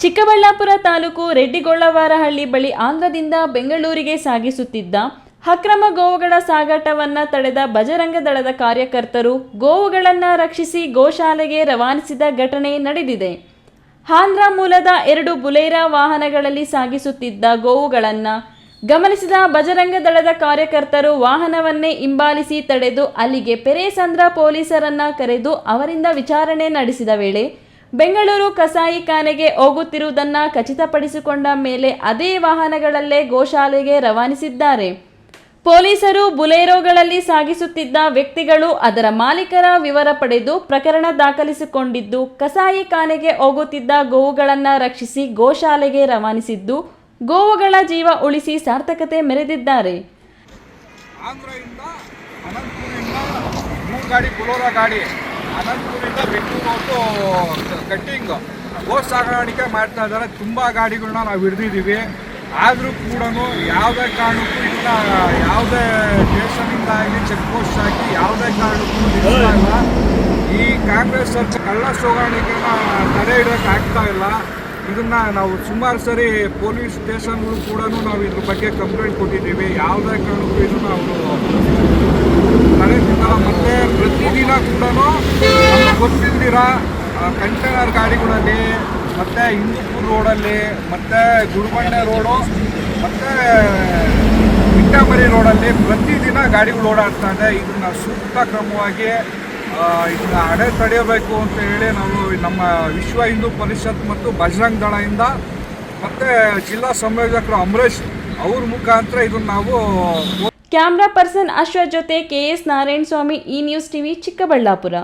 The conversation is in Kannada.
ಚಿಕ್ಕಬಳ್ಳಾಪುರ ತಾಲೂಕು ರೆಡ್ಡಿಗೊಳ್ಳವಾರಹಳ್ಳಿ ಬಳಿ ಆಂಧ್ರದಿಂದ ಬೆಂಗಳೂರಿಗೆ ಸಾಗಿಸುತ್ತಿದ್ದ ಅಕ್ರಮ ಗೋವುಗಳ ಸಾಗಾಟವನ್ನು ತಡೆದ ಬಜರಂಗ ದಳದ ಕಾರ್ಯಕರ್ತರು ಗೋವುಗಳನ್ನು ರಕ್ಷಿಸಿ ಗೋಶಾಲೆಗೆ ರವಾನಿಸಿದ ಘಟನೆ ನಡೆದಿದೆ. ಆಂಧ್ರ ಮೂಲದ ಎರಡು ಬುಲೇರಾ ವಾಹನಗಳಲ್ಲಿ ಸಾಗಿಸುತ್ತಿದ್ದ ಗೋವುಗಳನ್ನು ಗಮನಿಸಿದ ಬಜರಂಗ ದಳದ ಕಾರ್ಯಕರ್ತರು ವಾಹನವನ್ನೇ ಹಿಂಬಾಲಿಸಿ ತಡೆದು ಅಲ್ಲಿಗೆ ಪೆರೇಸಂದ್ರ ಪೊಲೀಸರನ್ನ ಕರೆದು ಅವರಿಂದ ವಿಚಾರಣೆ ನಡೆಸಿದ ವೇಳೆ ಬೆಂಗಳೂರು ಕಸಾಯಿಖಾನೆಗೆ ಹೋಗುತ್ತಿರುವುದನ್ನು ಖಚಿತಪಡಿಸಿಕೊಂಡ ಮೇಲೆ ಅದೇ ವಾಹನಗಳಲ್ಲೇ ಗೋಶಾಲೆಗೆ ರವಾನಿಸಿದ್ದಾರೆ. ಪೊಲೀಸರು ಬುಲೇರೋಗಳಲ್ಲಿ ಸಾಗಿಸುತ್ತಿದ್ದ ವ್ಯಕ್ತಿಗಳು ಅದರ ಮಾಲೀಕರ ವಿವರ ಪಡೆದು ಪ್ರಕರಣ ದಾಖಲಿಸಿಕೊಂಡಿದ್ದು ಕಸಾಯಿಖಾನೆಗೆ ಹೋಗುತ್ತಿದ್ದ ಗೋವುಗಳನ್ನು ರಕ್ಷಿಸಿ ಗೋಶಾಲೆಗೆ ರವಾನಿಸಿದ್ದು, ಗೋವುಗಳ ಜೀವ ಉಳಿಸಿ ಸಾರ್ಥಕತೆ ಮೆರೆದಿದ್ದಾರೆ. ಗಾಡಿ ಅನಂತಪುರಿಂದ ಬೆಂಗಳೂರು ಹೊತ್ತು ಕಟ್ಟಿಂಗ್. ಗೋ ಸಾಗಾಣಿಕೆ ಮಾಡ್ತಾ ಇದ್ದಾರೆ. ತುಂಬ ಗಾಡಿಗಳನ್ನ ನಾವು ಹಿಡಿದಿದ್ದೀವಿ. ಆದರೂ ಕೂಡ ಯಾವುದೇ ಕಾರಣಕ್ಕೂ ಇದನ್ನ ಯಾವುದೇ ಸ್ಟೇಷನಿಂದ ಆಗಲಿ ಚೆಕ್ ಪೋಸ್ಟ್ ಹಾಕಿ ಯಾವುದೇ ಕಾರಣಕ್ಕೂ ಇಲ್ಲ. ಈ ಕಾಂಗ್ರೆಸ್ ಸರ್ಕಾರ ಕಳ್ಳ ಸಾಗಾಣಿಕೆನ ತಡೆ ಹಿಡೋಕೆ ಆಗ್ತಾ ಇಲ್ಲ. ಇದನ್ನ ನಾವು ಸುಮಾರು ಸರಿ ಪೊಲೀಸ್ ಸ್ಟೇಷನ್ಗಳು ಕೂಡ ನಾವು ಇದ್ರ ಬಗ್ಗೆ ಕಂಪ್ಲೇಂಟ್ ಕೊಟ್ಟಿದ್ದೀವಿ. ಯಾವುದೇ ಕಾರಣಕ್ಕೂ ಇದನ್ನ ಅವರು ತಡೆದಿಲ್ಲ ಮತ್ತೆ ಪ್ರತಿದಿನ ಕೂಡ ನಮ್ಗೆ ಗೊತ್ತಿಲ್ದಿರ ಕಂಟೈನರ್ ಗಾಡಿಗಳಲ್ಲಿ, ಮತ್ತೆ ಹಿಂದೂಪುರ್ ರೋಡಲ್ಲಿ, ಮತ್ತೆ ಗುರುಬಂಡೆ ರೋಡು, ಮತ್ತೆ ಮಿಟ್ಟಾಮರಿ ರೋಡಲ್ಲಿ ಪ್ರತಿದಿನ ಗಾಡಿಗಳು ಓಡಾಡ್ತಾ ಇದೆ. ಇದನ್ನ ಸೂಕ್ತ ಕ್ರಮವಾಗಿ ಇದನ್ನ ಅಡೆ ತಡೆಯಬೇಕು ಅಂತ ಹೇಳಿ ನಾವು ನಮ್ಮ ವಿಶ್ವ ಹಿಂದೂ ಪರಿಷತ್ ಮತ್ತು ಬಜರಂಗ್ ದಳದಿಂದ, ಮತ್ತೆ ಜಿಲ್ಲಾ ಸಂಯೋಜಕರು ಅಮರೇಶ್ ಅವ್ರ ಮುಖಾಂತರ ಇದನ್ನ ನಾವು ಕ್ಯಾಮ್ರಾ ಪರ್ಸನ್ ಅಶ್ವ ಜೊತೆ ಕೆಎಸ್ ನಾರಾಯಣ ಸ್ವಾಮಿ ಈ ನ್ಯೂಸ್ ಟಿವಿ ಚಿಕ್ಕಬಳ್ಳಾಪುರ.